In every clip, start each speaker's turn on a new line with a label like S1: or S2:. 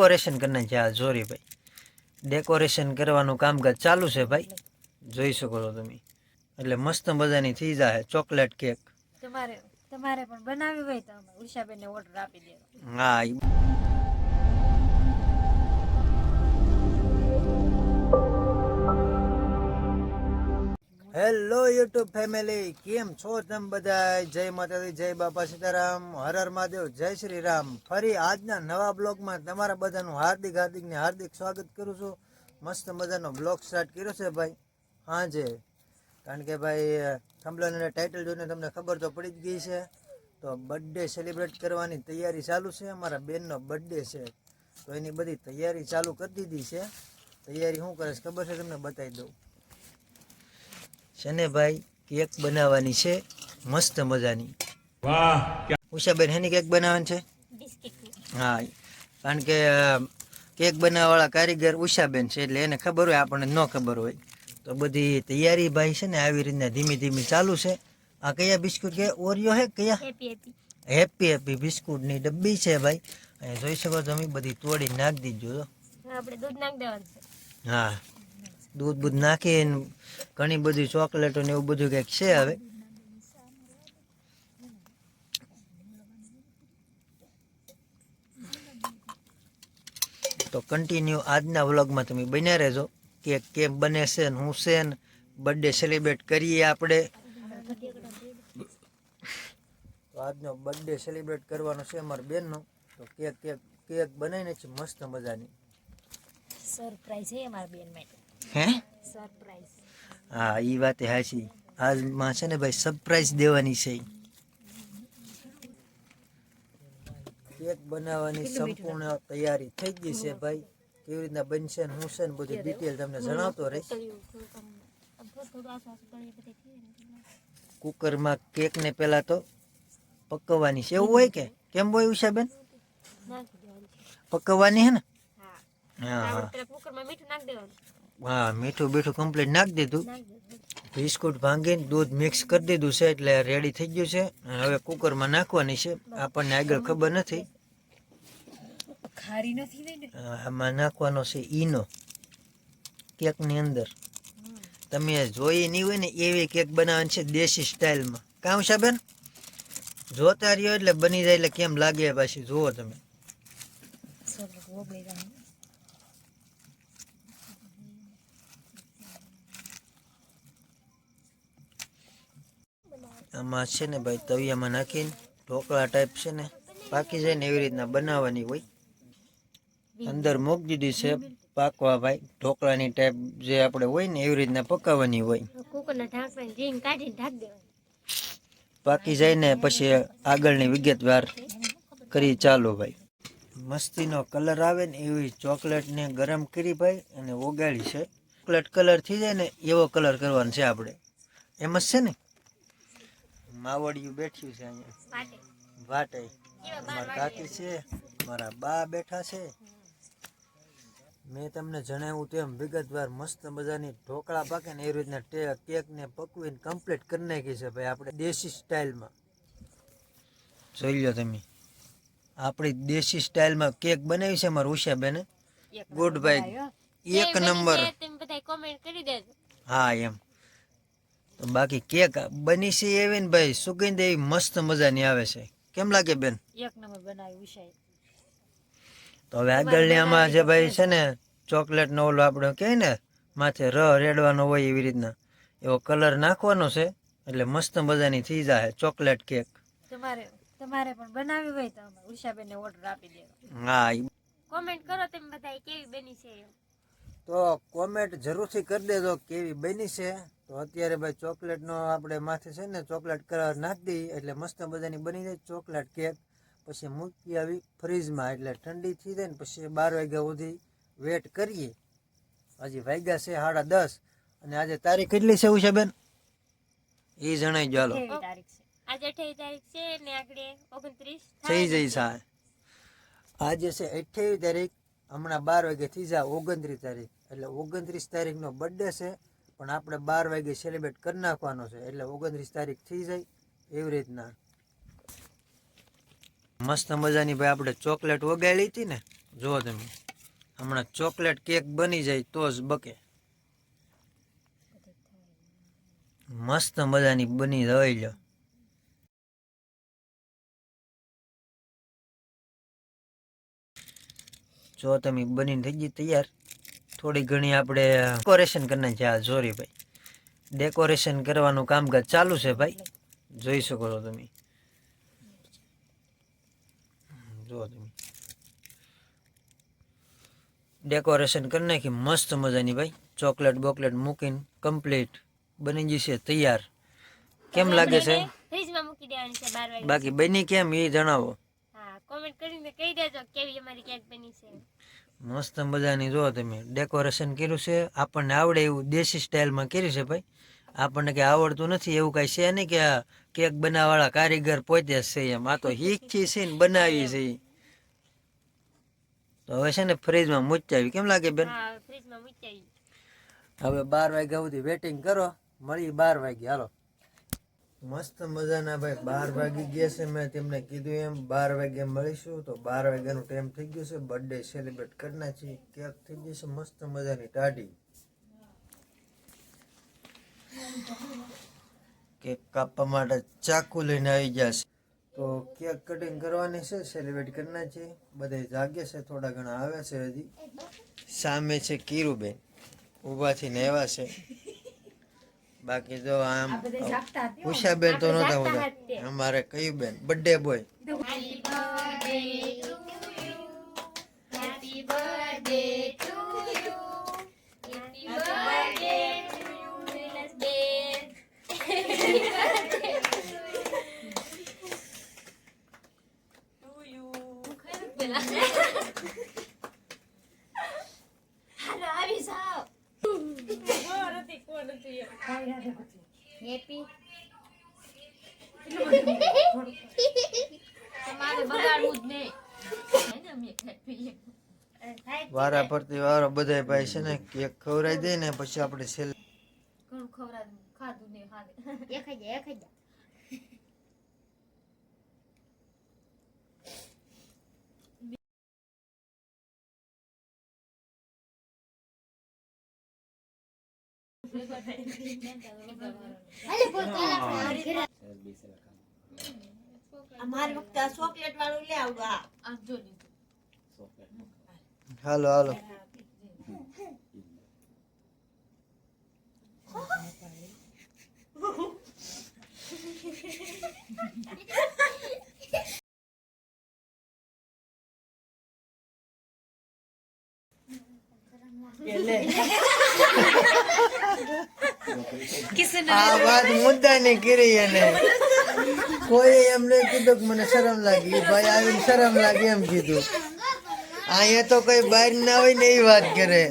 S1: Decoration કરીને છે આ જોરી ભાઈ. ડેકોરેશન કરવાનું કામકાજ ચાલુ છે ભાઈ. જોઈ શકો છો તમે. એટલે મસ્ત મજાની થઈ જાય ચોકલેટ કેક.
S2: તમારે તમારે પણ બનાવી હોય તો ઉષાબેનને ઓર્ડર આપી દેવા
S1: હા હેલો યુટ્યુબ ફેમિલી, કેમ છો તમે બધા જય માતાજી, જય બાપા સીતારામ, હર મહાદેવ, જય શ્રી રામ ફરી આજના નવા બ્લોગમાં તમારા બધાનું હાર્દિક હાર્દિકને હાર્દિક સ્વાગત કરું છું. મસ્ત મજાનો બ્લોગ સ્ટાર્ટ કર્યો છે ભાઈ. હાજે. કારણ કે ભાઈ થંબલન અને ટાઇટલ જોઈને તમને ખબર તો પડી જ ગઈ છે. તો બર્થડે સેલિબ્રેટ કરવાની તૈયારી ચાલુ છે. અમારા બેનનો બર્થડે છે. તો એની બધી તૈયારી ચાલુ કરી દીધી છે. તૈયારી શું કરે છે ખબર છે? તમને બતાવી દઉં. છે ને ભાઈ કેક બનાવવાની છે. મસ્ત મજાની. ઉષાબેન હેની કેક બનાવવાની છે? હા કારણ કે કેક બનાવવાવાળા કારીગર ઉષાબેન છે એટલે એને ખબર હોય આપણને ન ખબર હોય. તો બધી તૈયારી ભાઈ છે ને આવી રીતના ધીમી ધીમી ચાલુ છે. આ કયા બિસ્કુટ કે? ઓરિયો હે કયા?
S2: Happy happy.
S1: બિસ્કુટની ડબ્બી છે ભાઈ. અહીંયા જોઈ શકો તમે બધી તોડી નાખી દીધો જો.
S2: આપણે દૂધ નાખી દેવાનું
S1: હા. દૂધ બૂધ નાખીને ઘણી બધી ચોકલેટો ને એવું બધું કંઈક છે હવે. તો કન્ટિન્યુ આજના વ્લોગમાં તમે બન્યા રહેજો. કે કેમ બને છે ને હું છે ને બર્થડે સેલિબ્રેટ કરીએ આપણે. તો આજનો બર્થડે સેલિબ્રેટ કરવાનો છે અમારા બેનનો. તો કેક કેક કેક બનાવીને છે મસ્ત મજાની.
S2: સરપ્રાઈઝ હે અમારા બેન માટે.
S1: હે?
S2: સરપ્રાઈઝ
S1: હા એ વાત હાચી. આજમાં છે ને ભાઈ સરપ્રાઈઝ દેવાની છે. કેક બનાવવાની સંપૂર્ણ તૈયારી થઈ ગઈ છે ભાઈ. કેવી રીતના બનશે ને હું છે ને બધી ડિટેલ તમને જણાવતો રહીશ. કુકરમાં કેક ને પેલા તો પકવવાની છે. એવું હોય કે? કેમ હોય ઉષાબેન? પકવવાની હે ને? હા. હા
S2: મીઠું
S1: હા મીઠું બીઠું કમ્પ્લીટ નાખી દીધું. બિસ્કુટ ભાંગીને દૂધ મિક્સ કરી દીધું છે એટલે રેડી થઈ ગયું છે. હવે કુકરમાં નાખવાની છે. આપણને આગળ ખબર નથી.
S2: ખારી નથી ને
S1: આમાં નાખવાનો છે ઈનો. કેકની અંદર. તમે જોઈ નહીં હોય ને એવી કેક બનાવવાની છે દેશી સ્ટાઇલમાં કામ છે બેન? જોતા રહ્યો એટલે બની જાય એટલે કેમ લાગે પાછી? જુઓ તમે
S2: સર ઓગળી જાય
S1: આમાં છે ને ભાઈ તવિયામાં નાખીને ઢોકળા ટાઈપ છે ને પાકી જાય ને એવી રીતના બનાવવાની હોય. અંદર મૂકી દીધી છે પાકવા ભાઈ ઢોકળાની ટાઈપ જે આપણે હોય ને એવી રીતના પકાવવાની હોય. પાકી જાય ને પછી આગળની વિગતવાર કરી ચાલો ભાઈ. મસ્તીનો કલર આવે ને એવી ચોકલેટને ગરમ કરી ભાઈ અને ઓગાળી છે. ચોકલેટ કલર થઈ જાય ને એવો કલર કરવાનો છે આપણે. એમ જ છે ને? માવડિયું બેઠ્યું છે અહીંયા. વાટે. મારા કાકી છે મારા બા બેઠા છે. મેં તમને જણાવ્યું તેમ વિગતવાર મસ્ત મજાની ઢોકળા પાકે ને એ રીતના કેકને કેક ને પકવીને કમ્પ્લીટ કરી નાખી છે ભાઈ આપણે દેશી સ્ટાઇલમાં. જોઈ લો તમે. આપણી દેશી સ્ટાઇલમાં કેક બનાવી છે અમારા ઉષાબેને. ગુડ ભાઈ એક નંબર.
S2: તમે બધા કોમેન્ટ કરી દેજો.
S1: હા એમ. બાકી કેક બની છે એવી ને ભાઈ સુગંધ એવી મસ્ત મજાની આવે છે. કેમ લાગે બેન?
S2: એક નંબર બનાવી ઉષાએ
S1: તો હવે આગળની આમાં જે ભાઈ છે ને ચોકલેટ નો ઓલો આપણે કહે ને માથે ર રેડવાનો હોય એવી રીતના. એવો કલર નાખવાનો છે એટલે મસ્ત મજાની થઈ જાય ચોકલેટ કેક.
S2: તમારે તમારે પણ બનાવી હોય તો ઉષાબેન ઓર્ડર આપી દેવા
S1: હા
S2: કોમેન્ટ કરો તમે બધા કેવી બની છે
S1: તો કોમેન્ટ જરૂરથી કરી દેજો કેવી બની છે. તો અત્યારે ભાઈ ચોકલેટનો આપણે માથે છે ને ચોકલેટ કલર નાખી દઈએ એટલે મસ્ત મજાની બની જાય ચોકલેટ કેક પછી મૂકી આવી ફ્રીજમાં એટલે ઠંડી થઈ જાય ને પછી બાર વાગ્યા સુધી વેટ કરીએ. હજી વાગ્યા છે સાડા દસ અને આજે તારીખ કેટલી છે ઉષાબેન એ જણાઈ જો હાલો.
S2: તારીખ છે. આજે અઠાવી તારીખ છે ને આગળ ઓગણત્રીસ
S1: થઈ જઈ સા આજે છે અઠ્યાવીસ તારીખ હમણાં બાર વાગે થઈ જા ઓગણત્રીસ તારીખ. એટલે ઓગણત્રીસ તારીખનો બર્થડે છે, પણ આપણે બાર વાગે સેલિબ્રેટ કરી નાખવાનો છે. એટલે ઓગણત્રીસ તારીખ થઈ જાય એવી રીતના. મસ્ત મજાની ભાઈ આપણે ચોકલેટ વગાડી હતી ને, જુઓ તમે. હમણાં ચોકલેટ કેક બની જાય તો જ બકે. મસ્ત મજાની બની રહી લો જો તમે બનીને થઈ ગઈ તૈયાર. થોડી ઘણી આપણે ડેકોરેશન કરીને છે આ જોરી ભાઈ. ડેકોરેશન કરવાનું કામકાજ ચાલુ છે ભાઈ. જોઈ શકો છો તમે. જુઓ તમે. ડેકોરેશન કરી નાખી મસ્ત મજાની ભાઈ. ચોકલેટ બોકલેટ મૂકીને કમ્પ્લીટ બની જશે તૈયાર. કેમ લાગે છે? બાકી બની કેમ એ જણાવો.
S3: કોમેન્ટ કરીને કહી દેજો કેવી અમારી કેક બની છે.
S1: મસ્ત મજાની જો તમે ડેકોરેશન કર્યું છે. આપણને આવડે એવું દેશી સ્ટાઇલમાં કર્યું છે ભાઈ. આપણને કંઈ આવડતું નથી એવું કાંઈ છે નહીં કે કેક બનાવવાળા કારીગર પોતે જ છે એમ. આ તો હીકથી છે ને બનાવી છે તો હવે છે ને ફ્રીજમાં મૂચાવી કેમ લાગે બેન?
S3: ફ્રીજમાં મૂકી
S1: હવે બાર વાગ્યા સુધી વેટિંગ કરો. મળી બાર વાગે હાલો. મસ્ત મજાના ભાઈ. બાર વાગી ગયા છે, મેં તેમને કીધું એમ, બાર વાગે મળીશું. તો બાર વાગ્યાનો ટાઈમ થઈ ગયો છે. બર્થડે સેલિબ્રેટ કરના છીએ. કેક થઈ ગઈ છે, મસ્ત મજાની ટાઢી કેક કાપવા માટે ચાકુ લઈને આવી ગયા છે. તો કેક કટિંગ કરવાની છે સેલિબ્રેટ કરના છે બધે જાગે છે, થોડા ઘણા આવ્યા છે હજી. સામે છે કીરુબેન. ઊભાથી ને આવ્યા છે. બાકી જો આમ ઉષાબેન તો નહોતા હોતા. અમારે કયું બેન? બર્થડે બોય
S3: તમારે બગાડવું જ નહીં
S1: વારા ફરતી વારો બધા ભાઈ છે ને કેક ખવડાવી દે ને પછી આપણે છેલ્લે
S3: ઘણું ખવડાવ્યું ખાધું ને હાલે એક જ એક જ
S4: અમારી વખતે ચોકલેટ વાળું લે આવડું આ.
S3: જો લીધું.
S1: હાલો કિસને આ વાત મુદ્દાની કરી એને. કોઈ એમને કીધું કે મને શરમ લાગી. ભાઈ આવીને શરમ લાગી એમ કીધું. અહીંયા તો કઈ બહાર ના હોય ને એ વાત કરે.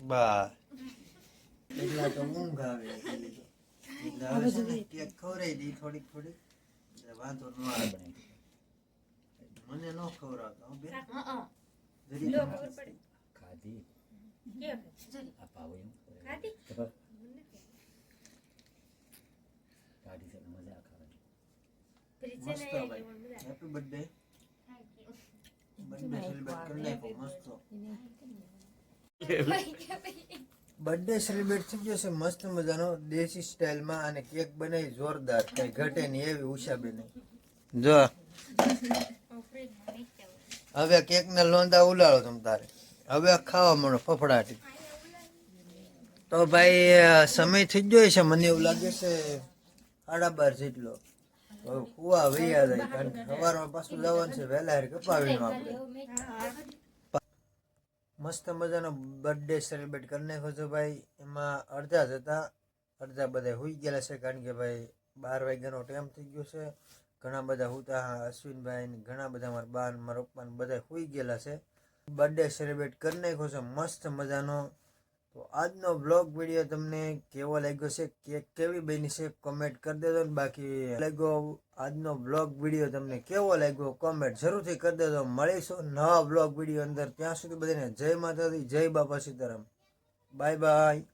S1: બા. એટલા તો ઊંઘ આવે. ખવડાવી દઈ થોડીક થોડીક. એટલે વાંધો ન આવે. મને ન ખવડાવતા હો બેન જરીક મસ્ત ભાઈ. હેપી બર્થડે બર્થડે સેલિબ્રેટ કરી નાખો મસ્ત. બર્થડે સેલિબ્રેટ થઈ ગયો છે મસ્ત મજાનો દેશી સ્ટાઇલમાં અને કેક બનાવી જોરદાર કઈ ઘટે નહીં એવી ઉષાબેન. જો. હવે કેક ના લોંદા ઉલાળો તમે તારે. હવે ખાવા મળો ફફડાટી. તો ભાઈ સમય થઈ ગયો છે, મને એવું લાગે છે સાડા બાર જેટલો. કુવા વૈયા જાય, કારણ કે સવારમાં પાછું જવાનું છે, વહેલા કપાવી આપણે. મસ્ત મજાનો બર્થડે સેલિબ્રેટ કરી નાખ્યો છો ભાઈ. એમાં અડધા જ હતા. અડધા બધા હોઈ ગયેલા છે, કારણ કે ભાઈ બાર વાગ્યાનો ટાઈમ થઈ ગયો છે. ઘણા બધા હુતા અશ્વિનભાઈ ઘણા બધા મારા બાન મારા પપ્પા બધા હોઈ ગયેલા છે. બર્થડે સેલિબ્રેટ કરી નાખ્યો છે, મસ્ત મજાનો. તો આજનો બ્લોગ વીડિયો તમને કેવો લાગ્યો છે, કે કેવી બની છે કોમેન્ટ કરી દેજો ને. બાકી લાગ્યો આજનો બ્લોગ વીડિયો તમને કેવો લાગ્યો કોમેન્ટ જરૂરથી કરી દેજો. મળીશું નવા બ્લોગ વીડિયો અંદર. ત્યાં સુધી બધાને જય માતાજી, જય બાપા સીતારામ. Bye bye